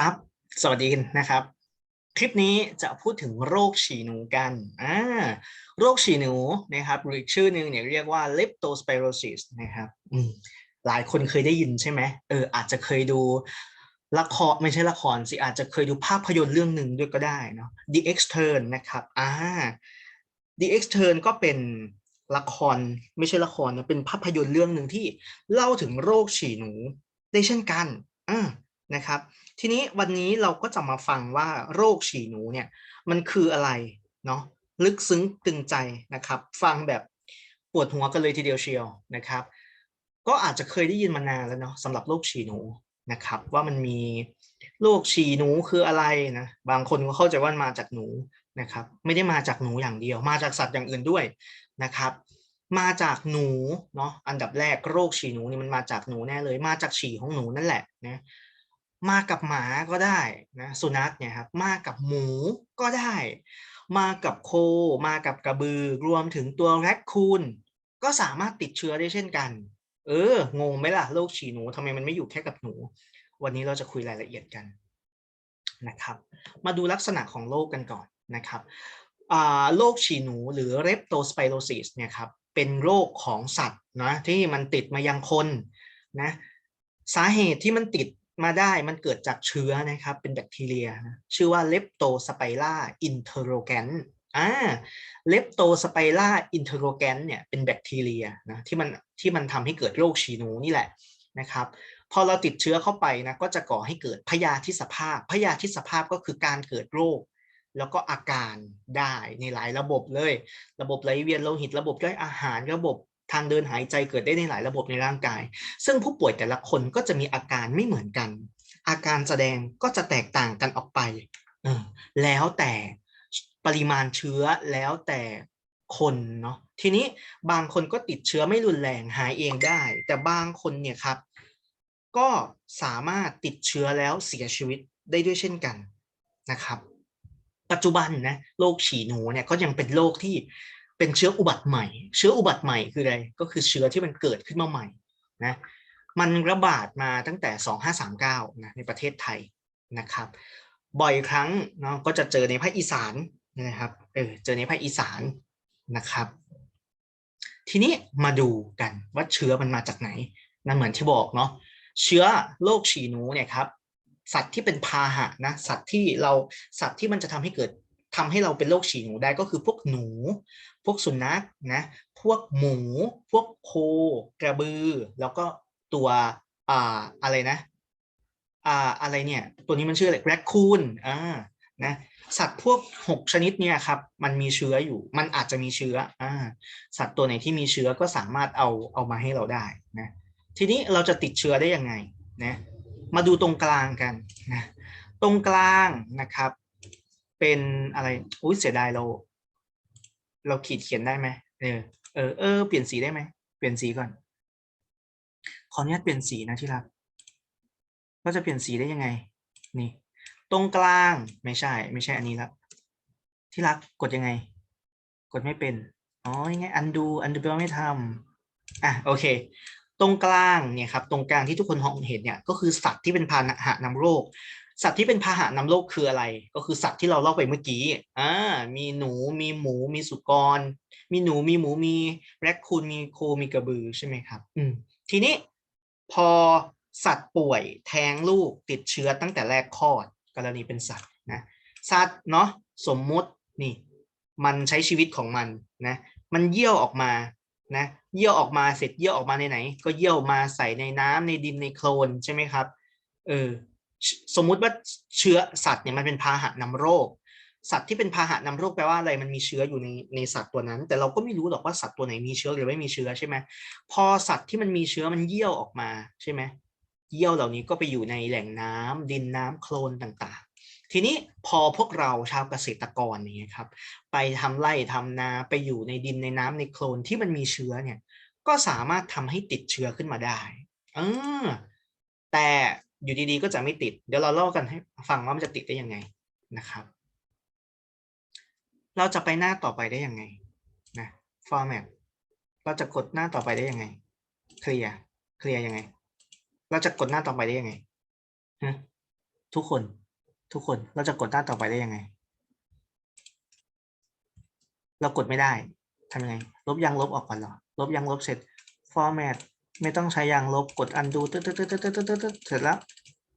ครับ สวัสดีนะครับ คลิปนี้จะพูดถึงโรคฉี่หนูกันอ่าโรคฉี่หนูนะครับหรือชื่อหนึ่งเนี่ยเรียกว่า leptospirosis นะครับอืหลายคนเคยได้ยินใช่ไหมเอออาจจะเคยดูละครไม่ใช่ละครสิอาจจะเคยดูภาพยนตร์เรื่องหนึ่งด้วยก็ได้เนาะ The Extern นะครับอ่า The Extern ก็เป็นละครไม่ใช่ละครนะเป็นภาพยนตร์เรื่องหนึ่งที่เล่าถึงโรคฉี่หนูได้เช่นกันอ่า นะครับ ทีนี้วันนี้เราก็จะมาฟังว่าโรคฉี่หนูเนี่ยมันคืออะไรเนาะลึกซึ้งตึงใจนะครับ ฟังแบบปวดหัวกันเลยทีเดียวเชียวนะครับ ก็อาจจะเคยได้ยินมานานแล้วเนาะสำหรับโรคฉี่หนูนะครับ ว่ามันมีโรคฉี่หนูคืออะไรนะบางคนก็เข้าใจว่ามาจากหนูนะครับ ไม่ได้มาจากหนูอย่างเดียว มาจากสัตว์อย่างอื่นด้วยนะครับ มาจากหนูเนาะอันดับแรกโรคฉี่หนูนี่มันมาจากหนูแน่เลย มาจากฉี่ของหนูนั่นแหละนะ มากับหมาก็ได้นะสุนัขเนี่ยครับมากับหมูก็ได้ มากับโค มากับกระบือ รวมถึงตัวแรคคูนก็สามารถติดเชื้อได้เช่นกัน เอองงไหมล่ะโรคฉี่หนูทำไมมันไม่อยู่แค่กับหนู วันนี้เราจะคุยรายละเอียดกันนะครับมาดูลักษณะของโรคกันก่อนนะครับโรคฉี่หนูหรือ leptospirosis เนี่ยครับเป็นโรคของสัตว์นะที่มันติดมายังคนนะสาเหตุที่มันติด มาได้มันเกิดจากเชื้อนะครับ เป็นแบคทีเรีย ชื่อว่า Leptospira interrogans อ่า Leptospira interrogans เนี่ยเป็นแบคทีเรียนะที่มันที่มันทำให้เกิดโรคฉีนูนี่แหละนะครับพอเราติดเชื้อเข้าไปนะก็จะก่อให้เกิดพยาธิสภาพพยาธิสภาพก็คือการเกิดโรค แล้วก็อาการได้ในหลายระบบเลย ระบบไหลเวียนโลหิตระบบย่อยอาหารระบบ ทางเดินหายใจเกิดได้ในหลายระบบในร่างกาย ซึ่งผู้ป่วยแต่ละคนก็จะมีอาการไม่เหมือนกัน อาการแสดงก็จะแตกต่างกันออกไปเออแล้วแต่ปริมาณเชื้อแล้วแต่คนเนาะทีนี้บางคนก็ติดเชื้อไม่รุนแรงหายเองได้ แต่บางคนเนี่ยครับ ก็สามารถติดเชื้อแล้วเสียชีวิตได้ด้วยเช่นกันนะครับ ปัจจุบันนะโรคฉี่หนูเนี่ยก็ยังเป็นโรคที่ เป็นเชื้ออุบัติใหม่ เชื้ออุบัติใหม่คืออะไร ก็คือเชื้อที่มันเกิดขึ้นมาใหม่นะ มันระบาดมาตั้งแต่ 2539นะในประเทศไทยนะครับ บ่อยครั้งเนาะก็จะเจอในภาคอีสานนะครับ เออ เจอในภาคอีสานนะครับ ทีนี้มาดูกันว่าเชื้อมันมาจากไหน นั่นเหมือนที่บอกเนาะ เชื้อโรคฉี่หนูเนี่ยครับ สัตว์ที่เป็นพาหะนะ สัตว์ที่เรา สัตว์ที่มันจะทำให้เกิดทำให้เราเป็นโรคฉี่หนูได้ก็คือพวกหนู พวกสุนัขนะพวกหมู พวกโค กระบือ แล้วก็ตัวอ่าอะไรนะอ่าอะไรเนี่ย ตัวนี้มันชื่ออะไรแรคคูนอ่านะสัตว์พวก 6 ชนิดเนี่ยครับมันมีเชื้ออยู่ มันอาจจะมีเชื้ออ่าสัตว์ตัวไหนที่มีเชื้อก็สามารถเอาเอามาให้เราได้นะทีนี้เราจะติดเชื้อได้ยังไงนะมาดูตรงกลางกันนะตรงกลางนะครับ เป็นอะไรอุ้ยเสียดายเรา เราขีดเขียนได้ไหมเออเออเออเปลี่ยนสีได้ไหมเปลี่ยนสีก่อนขออนุญาตเปลี่ยนสีนะที่รักก็จะเปลี่ยนสีได้ยังไง นี่ ตรงกลางไม่ใช่ ไม่ใช่อันนี้ละที่รักกดยังไง กดไม่เป็นอ๋อยังไง undo undo แปลว่าไม่ทำอะโอเค ตรงกลางเนี่ยครับตรงกลางที่ทุกคนมองเห็นเนี่ยก็คือสัตว์ที่เป็นพาหะนำโรค สัตว์ที่เป็นพาหะนำโรคคืออะไร ก็คือสัตว์ที่เราเล่าไปเมื่อกี้อ่ามีหนูมีหมู มีสุกร มีหนูมีหมูมีแรคคูนมีโคมีกระบือใช่ไหมครับ อืมทีนี้พอสัตว์ป่วยแท้งลูกติดเชื้อตั้งแต่แรกคลอดกรณีเป็นสัตว์นะสัตว์เนาะสมมุตินี่ มันใช้ชีวิตของมันนะมันเยี่ยวออกมานะเยี่ยวออกมาเสร็จเยี่ยวออกมาในไหน ก็เยี่ยวมาใส่ในน้ำในดินในโคลนใช่ไหมครับเออ สมมุติว่าเชื้อสัตว์เนี่ยมันเป็นพาหะนำโรค สัตว์ที่เป็นพาหะนำโรคแปลว่าอะไรมันมีเชื้ออยู่ในในสัตว์ตัวนั้น แต่เราก็ไม่รู้หรอกว่าสัตว์ตัวไหนมีเชื้อหรือไม่มีเชื้อใช่ไหมพอสัตว์ที่มันมีเชื้อมันเยี่ยวออกมาใช่ไหมเยี่ยวเหล่านี้ก็ไปอยู่ในแหล่งน้ำดินน้ำโคลนต่างๆ ทีนี้พอพวกเราชาวเกษตรกรนี่ครับ ไปทำไร่ทำนาไปอยู่ในดินในน้ำในโคลนที่มันมีเชื้อเนี่ย ก็สามารถทำให้ติดเชื้อขึ้นมาได้เออแต่ อยู่ดีๆ ก็จะไม่ติด เดี๋ยวเราเล่ากันให้ฟังว่ามันจะติดได้ยังไงนะครับ เราจะไปหน้าต่อไปได้ยังไงนะ format เราจะกดหน้าต่อไปได้ยังไง เคลียร์เคลียร์ยังไง เราจะกดหน้าต่อไปได้ยังไงฮะทุกคน ทุกคน เราจะกดหน้าต่อไปได้ยังไง เรากดไม่ได้ทำยังไง ลบยางลบออกก่อนเหรอ ลบยางลบเสร็จ format ไม่ต้องใช้ยางลบกด undo ตึ๊ดตึ๊ดตึ๊ดตึ๊ดตึ๊ดตึ๊ดเสร็จแล้ว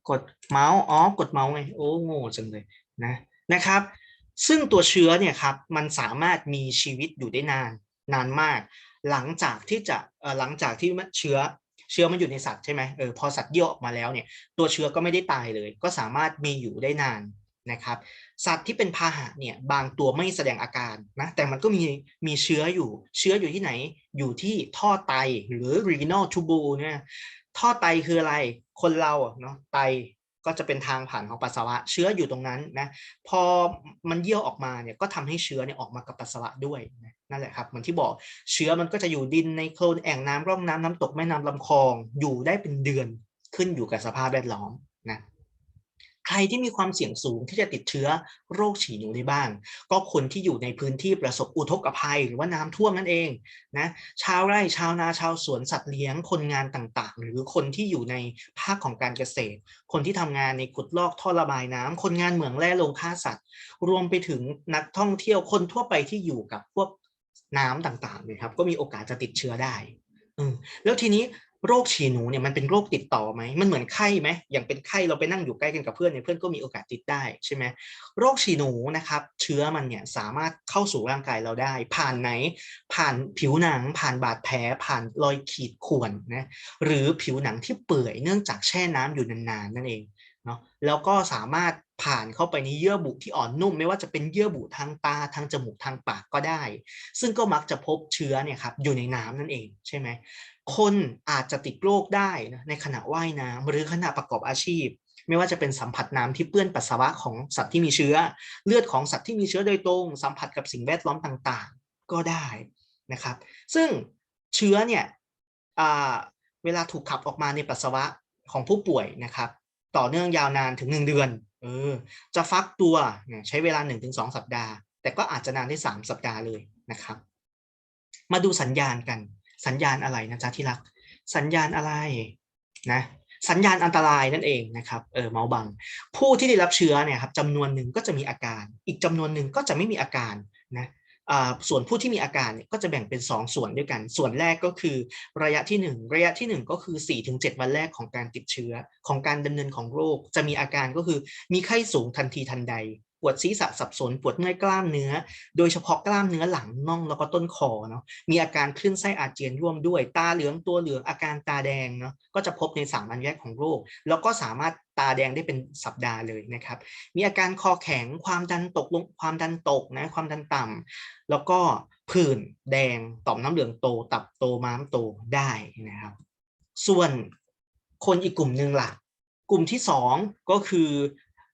กดเมาส์อ๋อกดเมาส์ไงโอ้โง่จังเลยนะนะครับ ซึ่งตัวเชื้อเนี่ยครับมันสามารถมีชีวิตอยู่ได้นานนานมาก หลังจากที่จะหลังจากที่เชื้อเชื้อมันอยู่ในสัตว์ใช่ไหมเออพอสัตว์เยี่ยวออกมาแล้วเนี่ยตัวเชื้อก็ไม่ได้ตายเลย ก็สามารถมีอยู่ได้นาน นะครับ สัตว์ที่เป็นพาหะเนี่ยบางตัวไม่แสดงอาการนะ แต่มันก็มีมีเชื้ออยู่ เชื้ออยู่ที่ไหน อยู่ที่ท่อไตหรือ renal tubule เนี่ย ท่อไตคืออะไร คนเราเนาะไตก็จะเป็นทางผ่านของปัสสาวะ เชื้ออยู่ตรงนั้นนะ พอมันเยี่ยวออกมาเนี่ยก็ทำให้เชื้อเนี่ยออกมากับปัสสาวะด้วยนะนั่นแหละครับเหมือนที่บอกเชื้อมันก็จะอยู่ดินในโคลนแอ่งน้ำร่องน้ำน้ำตกแม่น้ำลำคลองอยู่ได้เป็นเดือนขึ้นอยู่กับสภาพแวดล้อมนะ ใครที่มีความเสี่ยงสูงที่จะติดเชื้อโรคฉี่หนูได้บ้าง ก็คนที่อยู่ในพื้นที่ประสบอุทกภัย หรือว่าน้ำท่วมนั่นเองนะชาวไร่ชาวนาชาวสวนสัตว์เลี้ยงคนงานต่างๆ หรือคนที่อยู่ในภาคของการเกษตร คนที่ทำงานในขุดลอกท่อระบายน้ำคนงานเหมืองแร่โรงฆ่าสัตว์ รวมไปถึงนักท่องเที่ยวคนทั่วไปที่อยู่กับพวกน้ำต่างๆนะครับก็มีโอกาสจะติดเชื้อได้แล้วทีนี้ โรคฉี่หนูเนี่ยมันเป็นโรคติดต่อไหมมันเหมือนไข้ไหมอย่างเป็นไข้เราไปนั่งอยู่ใกล้กันกับเพื่อนเนี่ยเพื่อนก็มีโอกาสติดได้ใช่ไหมโรคฉี่หนูนะครับเชื้อมันเนี่ยสามารถเข้าสู่ร่างกายเราได้ ผ่านไหน ผ่านผิวหนัง ผ่านบาดแผลผ่านรอยขีดข่วนนะหรือผิวหนังที่เปื่อยเนื่องจากแช่น้ำอยู่นานๆนั่นเองเนาะแล้วก็สามารถ ผ่านเข้าไปในเยื่อบุที่อ่อนนุ่ม ไม่ว่าจะเป็นเยื่อบุทางตาทางจมูกทางปากก็ได้ ซึ่งก็มักจะพบเชื้อเนี่ยครับอยู่ในน้ำนั่นเองใช่ไหมคนอาจจะติดโรคได้นะในขณะว่ายน้ำหรือขณะประกอบอาชีพ ไม่ว่าจะเป็นสัมผัสน้ำที่เปื้อนปัสสาวะของสัตว์ที่มีเชื้อ เลือดของสัตว์ที่มีเชื้อโดยตรง สัมผัสกับสิ่งแวดล้อมต่างๆ ก็ได้นะครับ ซึ่งเชื้อเนี่ยเวลาถูกขับออกมาในปัสสาวะของผู้ป่วยนะครับ ต่อเนื่องยาวนานถึง 1 เดือน เออ จะฟักตัวใช้เวลา 1-2 สัปดาห์ แต่ก็อาจจะนานได้ 3 สัปดาห์เลยนะครับ มาดูสัญญาณกัน สัญญาณอะไรนะจ๊ะที่รัก สัญญาณอะไรนะสัญญาณอันตรายนั่นเองนะครับเออเมาบัง ผู้ที่ได้รับเชื้อเนี่ยครับจำนวนหนึ่งก็จะมีอาการ อีกจำนวนหนึ่งก็จะไม่มีอาการนะ ส่วนผู้ที่มีอาการก็จะแบ่งเป็น 2 ส่วนด้วยกัน ส่วนแรกก็คือระยะที่ 1 ระยะที่ 1 ก็คือ 4-7 วันแรกของการติดเชื้อของการดำเนินของโรค จะมีอาการก็คือมีไข้สูงทันทีทันใด ปวดศีรษะสับสน ปวดเมื่อยกล้ามเนื้อ โดยเฉพาะกล้ามเนื้อหลังน่องแล้วก็ต้นคอเนาะมีอาการคลื่นไส้อาเจียนร่วมด้วย ตาเหลืองตัวเหลืองอาการตาแดงเนาะก็จะพบในสามวันแรกของโรค แล้วก็สามารถตาแดงได้เป็นสัปดาห์เลยนะครับ มีอาการคอแข็งความดันตกลงความดันตกนะความดันต่ำแล้วก็ผื่นแดงต่อมน้ำเหลืองโต ตับโตม้ามโตได้นะครับ ส่วนคนอีกกลุ่มหนึ่งล่ะกลุ่มที่สองก็คือ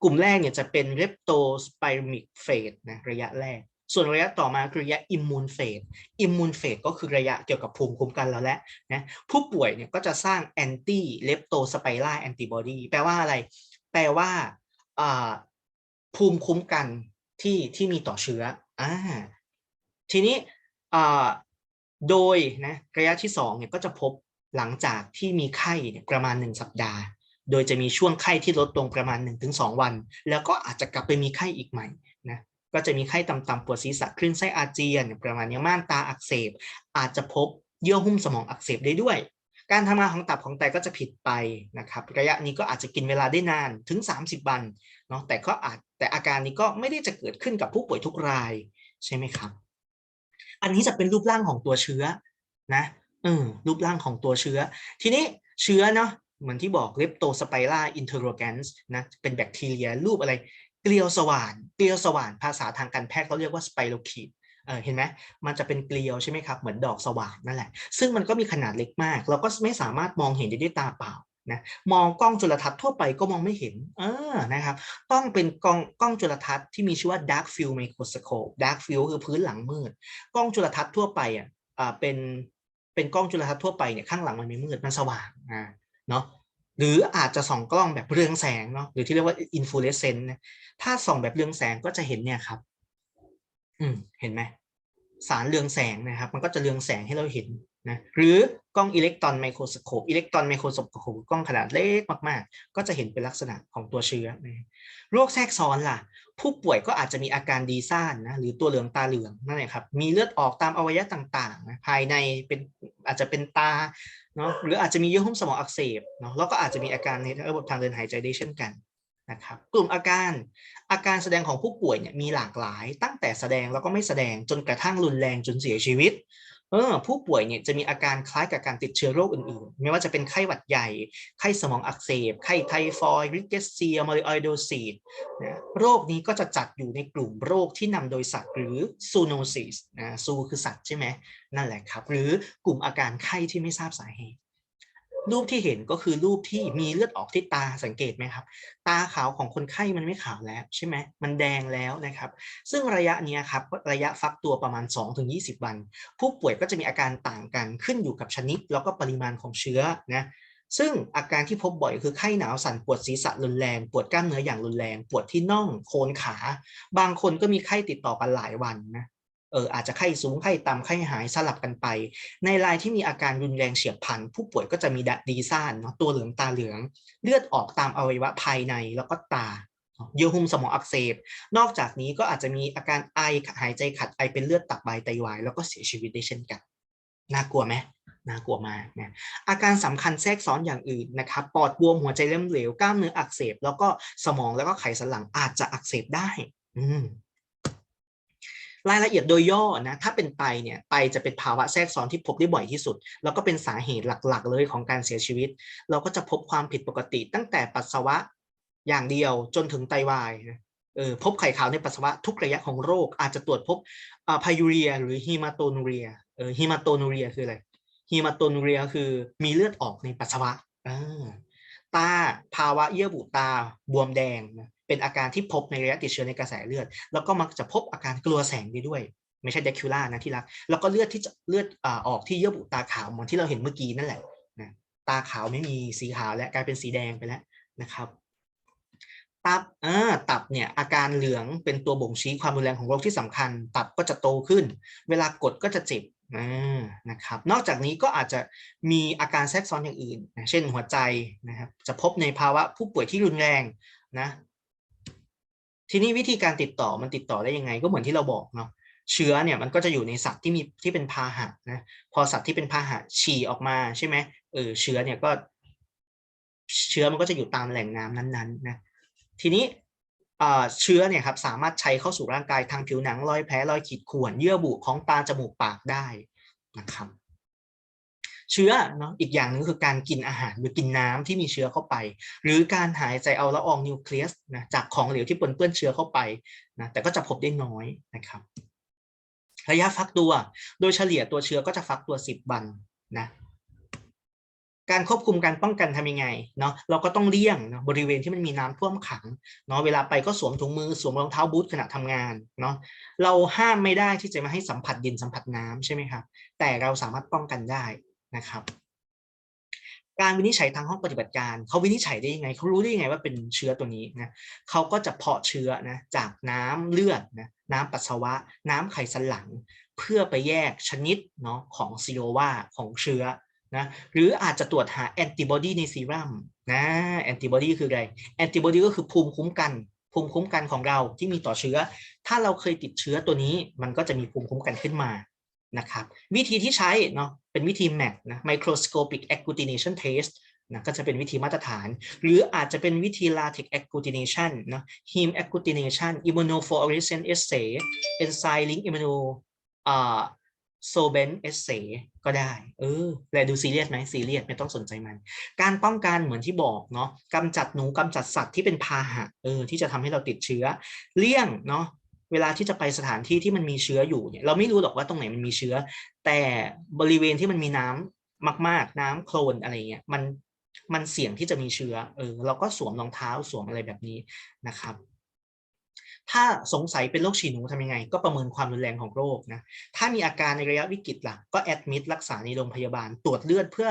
กลุ่มแรกเนี่ยจะเป็น leptospiremic phase นะระยะแรก ส่วนระยะต่อมาคือระยะ immune phase immune phase ก็คือระยะเกี่ยวกับภูมิคุ้มกันแล้วแหละนะผู้ป่วยเนี่ยก็จะสร้าง anti leptospiral antibody แปลว่าอะไร แปลว่าภูมิคุ้มกันที่ที่มีต่อเชื้ออ่าทีนี้อ่าโดยนะระยะที่สองเนี่ยก็จะพบหลังจากที่มีไข้เนี่ยประมาณ 1 สัปดาห์ โดยจะมีช่วงไข้ที่ลดลงประมาณ 1-2 วัน แล้วก็อาจจะกลับไปมีไข้อีกใหม่นะก็จะมีไข้ต่ำๆปวดศีรษะคลื่นไส้อาเจียน ประมาณนี้ม่านตาอักเสบ อาจจะพบเยื่อหุ้มสมองอักเสบได้ด้วย การทำงานของตับของไตก็จะผิดไปนะครับระยะนี้ก็อาจจะกินเวลาได้นานถึง 30 วันเนาะแต่ก็อาจแต่อาการนี้ก็ไม่ได้จะเกิดขึ้นกับผู้ป่วยทุกรายใช่ไหมครับ อันนี้จะเป็นรูปร่างของตัวเชื้อนะเออรูปร่างของตัวเชื้อ ทีนี้เชื้อเนาะ เหมือนที่บอก Leptospira interrogans นส์นะเป็นแบคทีเรียรูปอะไรเกลียวสว่านเกลียวสว่านภาษาทางการแพทย์เขาเรียกว่า spirochete เออเห็นไหมมันจะเป็นเกลียวใช่ไหมครับ เหมือนดอกสว่านนั่นแหละ ซึ่งมันก็มีขนาดเล็กมาก เราก็ไม่สามารถมองเห็นได้ด้วยตาเปล่านะมองกล้องจุลทรรศน์ทั่วไปก็มองไม่เห็นเออนะครับต้องเป็นกล้องกล้องจุลทรรศน์ที่มีชื่อว่า dark field microscope dark field คือพื้นหลังมืด กล้องจุลทรรศน์ทั่วไปอะอ่าเป็นเป็นกล้องจุลทรรศน์ทั่วไปเนี่ยข้างหลังมันไม่มืดมันสว่างอ่า เนาะหรืออาจจะส่องกล้องแบบเรืองแสงเนาะหรือที่เรียกว่าอินฟลูเรสเซนต์นะถ้าส่องแบบเรืองแสงก็จะเห็นเนี่ยครับ อืมเห็นไหมสารเรืองแสงนะครับ มันก็จะเรืองแสงให้เราเห็น นะหรือกล้องอิเล็กตรอนไมโครสโคปอิเล็กตรอนไมโครสโคปกล้องขนาดเล็กมากๆ ก็จะเห็นเป็นลักษณะของตัวเชื้อนะโรคแทรกซ้อนล่ะ ผู้ป่วยก็อาจจะมีอาการดีซ่านนะหรือตัวเหลืองตาเหลืองนั่นแหละครับมีเลือดออกตามอวัยวะต่างๆนะภายในเป็นอาจจะเป็นตาเนาะหรืออาจจะมีเยื่อหุ้มสมองอักเสบเนาะแล้วก็อาจจะมีอาการในระบบทางเดินหายใจได้เช่นกันนะครับกลุ่มอาการอาการแสดงของผู้ป่วยเนี่ยมีหลากหลายตั้งแต่แสดงแล้วก็ไม่แสดงจนกระทั่งรุนแรงจนเสียชีวิต เออผู้ป่วยเนี่ยจะมีอาการคล้ายกับการติดเชื้อโรคอื่นๆ ไม่ว่าจะเป็นไข้หวัดใหญ่ ไข้สมองอักเสบ ไข้ไทฟอยด์ริกเกสเซียมาริออยโดซีดนะโรคนี้ก็จะจัดอยู่ในกลุ่มโรคที่นำโดยสัตว์หรือซูโนซิสนะซูคือสัตว์ใช่ไหมนั่นแหละครับ หรือกลุ่มอาการไข้ที่ไม่ทราบสาเหตุ รูปที่เห็นก็คือรูปที่มีเลือดออกที่ตาสังเกตไหมครับ ตาขาวของคนไข้มันไม่ขาวแล้วใช่ไหมมันแดงแล้วนะครับ ซึ่งระยะนี้ครับระยะฟักตัวประมาณ 2-20 วัน ผู้ป่วยก็จะมีอาการต่างกันขึ้นอยู่กับชนิด แล้วก็ปริมาณของเชื้อนะซึ่งอาการที่พบบ่อยคือไข้หนาวสั่นปวดศีรษะรุนแรง ปวดกล้ามเนื้ออย่างรุนแรง ปวดที่น่องโคนขา บางคนก็มีไข้ติดต่อกันหลายวันนะ เอออาจจะไข้สูงไข้ต่ำไข้หายสลับกันไป ในรายที่มีอาการรุนแรงเฉียบพลันผู้ป่วยก็จะมีดดีซ่านเนาะตัวเหลืองตาเหลือง เลือดออกตามอวัยวะภายในแล้วก็ตาเยื่อหุ้มสมองอักเสบ นอกจากนี้ก็อาจจะมีอาการไอหายใจขัดไอเป็นเลือดตับใบไตวาย แล้วก็เสียชีวิตได้เช่นกัน น่ากลัวไหมน่ากลัวมากนะอาการสำคัญแทรกซ้อนอย่างอื่นนะครับปอดบวมหัวใจเล้มเหลวกล้ามเนื้ออักเสบ แล้วก็สมองแล้วก็ไขสันหลังอาจจะอักเสบได้ อืม รายละเอียดโดยย่อนะถ้าเป็นไตเนี่ยไตจะเป็นภาวะแทรกซ้อนที่พบได้บ่อยที่สุด แล้วก็เป็นสาเหตุหลักๆ เลยของการเสียชีวิต เราก็จะพบความผิดปกติ ตั้งแต่ปัสสาวะอย่างเดียวจนถึงไตวายนะเออพบไข่ขาวในปัสสาวะทุกระยะของโรค อาจจะตรวจพบอ่าพายูเรีย หรือฮีมาโตนูเรียเออฮีมาโตนูเรียคืออะไรฮีมาโตนูเรียคือมีเลือดออกในปัสสาวะอ่า ตาภาวะเยื่อบุตาบวมแดงนะเป็นอาการที่พบในระยะติดเชื้อในกระแสเลือด แล้วก็มักจะพบอาการกลัวแสงได้ด้วย ไม่ใช่เดคิล่านะที่รัก แล้วก็เลือดที่จะเลือดอออกที่เยื่อบุตาขาวเหมือนที่เราเห็นเมื่อกี้นั่นแหละนะตาขาวไม่มีสีขาวและกลายเป็นสีแดงไปแล้วนะครับตับอ่าตับเนี่ยอาการเหลืองเป็นตัวบ่งชี้ความรุนแรงของโรคที่สำคัญ ตับก็จะโตขึ้น เวลากดก็จะเจ็บ นะครับ นอกจากนี้ก็อาจจะมีอาการแทรกซ้อนอย่างอื่นนะเช่นหัวใจนะครับ จะพบในภาวะผู้ป่วยที่รุนแรงนะ ทีนี้วิธีการติดต่อมันติดต่อได้ยังไง ก็เหมือนที่เราบอกเนาะเชื้อเนี่ยมันก็จะอยู่ในสัตว์ที่มีที่เป็นพาหะนะพอสัตว์ที่เป็นพาหะฉี่ออกมาใช่ไหมเออเชื้อเนี่ยก็ เชื้อมันก็จะอยู่ตามแหล่งน้ำนั้นๆนะทีนี้ เชื้อเนี่ยครับสามารถใช้เข้าสู่ร่างกายทางผิวหนังรอยแผลรอยขีดข่วนเยื่อบุของตาจมูกปากได้นะครับเชื้อเนาะอีกอย่างหนึงคือการกินอาหารหรือกินน้ำที่มีเชื้อเข้าไป หรือการหายใจเอาละอองนิวเคลียสนะจากของเหลวที่ปนเปื้อนเชื้อเข้าไปนะแต่ก็จะพบได้น้อยนะครับ ระยะฟักตัว โดยเฉลี่ยตัวเชื้อก็จะฟักตัว 10 วันนะ การควบคุมการป้องกันทำยังไงเนาะเราก็ต้องเลี่ยงเนาะบริเวณที่มันมีน้ำท่วมขังเนาะเวลาไปก็สวมถุงมือสวมรองเท้าบูทขณะทำงานเนาะเราห้ามไม่ได้ที่จะมาให้สัมผัสดินสัมผัสน้ำใช่ไหมครับ แต่เราสามารถป้องกันได้นะครับ การวินิจฉัยทางห้องปฏิบัติการเขาวินิจฉัยได้ยังไงเขารู้ได้ยังไงว่าเป็นเชื้อตัวนี้นะเขาก็จะเพาะเชื้อนะจากน้ำเลือดนะน้ำปัสสาวะ น้ำไขสันหลัง เพื่อไปแยกชนิดเนาะของซีโรวาของเชื้อ นะหรืออาจจะตรวจหาแอนติบอดีในซีรัมนะแอนติบอดีคืออะไรแอนติบอดีก็คือภูมิคุ้มกัน ภูมิคุ้มกันของเราที่มีต่อเชื้อ ถ้าเราเคยติดเชื้อตัวนี้มันก็จะมีภูมิคุ้มกันขึ้นมานะครับวิธีที่ใช้เนาะเป็นวิธี MAC นะ microscopic agglutination test นะก็จะเป็นวิธีมาตรฐาน หรืออาจจะเป็นวิธี latex agglutination เนาะ heme agglutination immunofluorescence assay enzyme link immuno อ่า soben assay ก็ได้ เออแต่ดูซีเรียสไหมซีเรียสไม่ต้องสนใจมัน การป้องกันเหมือนที่บอกเนาะกำจัดหนูกำจัดสัตว์ที่เป็นพาหะเออที่จะทำให้เราติดเชื้อ เลี่ยงเนาะเวลาที่จะไปสถานที่ที่มันมีเชื้ออยู่เนี่ยเราไม่รู้หรอกว่าตรงไหนมันมีเชื้อ แต่บริเวณที่มันมีน้ำมาก ๆ น้ำโคลนอะไรเงี้ยมันมันเสี่ยงที่จะมีเชื้อเออเราก็สวมรองเท้าสวมอะไรแบบนี้นะครับ ถ้าสงสัยเป็นโรคฉี่หนูทำยังไง ก็ประเมินความรุนแรงของโรคนะ ถ้ามีอาการในระยะวิกฤตล่ะก็แอดมิดรักษาในโรงพยาบาลตรวจเลือดเพื่อ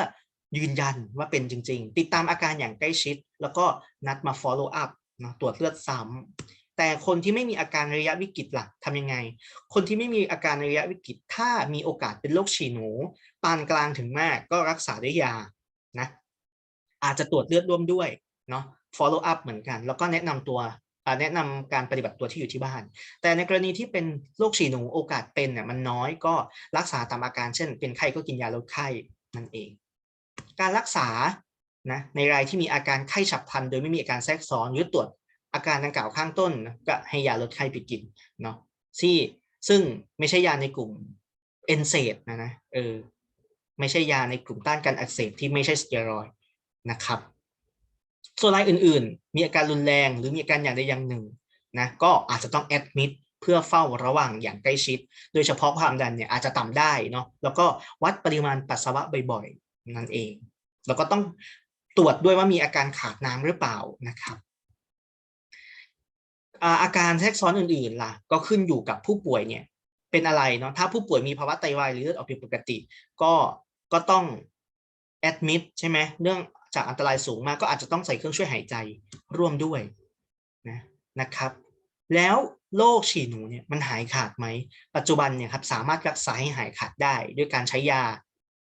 ยืนยันว่าเป็นจริง ๆ ติดตามอาการอย่างใกล้ชิด แล้วก็นัดมา follow up นะตรวจเลือดซ้ำแต่คนที่ไม่มีอาการระยะวิกฤตล่ะทำยังไง คนที่ไม่มีอาการระยะวิกฤต ถ้ามีโอกาสเป็นโรคฉี่หนู ปานกลางถึงมากก็รักษาด้วยยานะอาจจะตรวจเลือดร่วมด้วยเนาะ follow up เหมือนกัน แล้วก็แนะนำตัว แนะนำการปฏิบัติตัวที่อยู่ที่บ้าน แต่ในกรณีที่เป็นโรคฉี่หนูโอกาสเป็นเนี่ยมันน้อยก็รักษาตามอาการ เช่น เป็นไข้ก็กินยาลดไข้นั่นเอง การรักษานะในรายที่มีอาการไข้ฉับพลันโดยไม่มีอาการแทรกซ้อนหรือตรวจอาการดังกล่าวข้างต้นก็ให้ยาลดไข้ไปกินเนาะที่ซึ่งไม่ใช่ยาในกลุ่มเอนเซดนะนะเออไม่ใช่ยาในกลุ่มต้านการอักเสบที่ไม่ใช่สเตียรอยนะครับ ส่วนรายอื่น ๆ มีอาการรุนแรง หรือมีอาการอย่างใดอย่างหนึ่งนะก็อาจจะต้องแอดมิดเพื่อเฝ้าระวังอย่างใกล้ชิด โดยเฉพาะความดันเนี่ยอาจจะต่ำได้เนาะแล้วก็วัดปริมาณปัสสาวะบ่อยๆนั่นเอง แล้วก็ต้องตรวจด้วยว่ามีอาการขาดน้ำหรือเปล่านะครับอาการแทรกซ้อนอื่นๆล่ะก็ขึ้นอยู่กับผู้ป่วยเนี่ยเป็นอะไรเนาะถ้าผู้ป่วยมีภาวะไตวายหรือเลือดออกผิดปกติ ก็ก็ต้องแอดมิดใช่ไหมเนื่อง จากอันตรายสูงมากก็อาจจะต้องใส่เครื่องช่วยหายใจร่วมด้วยนะนะครับ แล้วโรคฉี่หนูเนี่ยมันหายขาดไหม ปัจจุบันเนี่ยครับสามารถรักษาให้หายขาดได้ด้วยการใช้ยา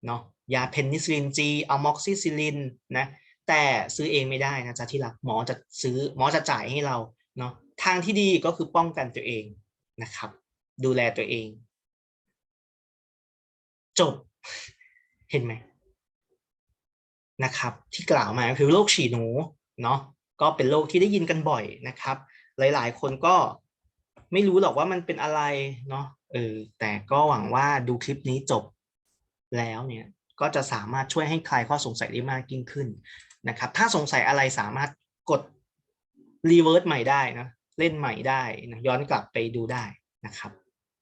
เนาะยาเพนิซิลินจีอะม็อกซิซิลินนะแต่ซื้อเองไม่ได้นะจ๊ะที่รักหมอจะซื้อหมอจะจ่ายให้เราเนาะทางที่ดีก็คือป้องกันตัวเองนะครับ ดูแลตัวเอง จบ เห็นไหม นะครับที่กล่าวมาคือโรคฉี่หนูเนาะก็เป็นโรคที่ได้ยินกันบ่อยนะครับ หลายๆ คนก็ไม่รู้หรอกว่ามันเป็นอะไรเนาะเออแต่ก็หวังว่าดูคลิปนี้จบแล้วเนี่ยก็จะสามารถช่วยให้คลายข้อสงสัยได้มากยิ่งขึ้นนะครับ ถ้าสงสัยอะไรสามารถกดรีเวิร์สใหม่ได้นะเล่นใหม่ได้นะย้อนกลับไปดูได้นะครับ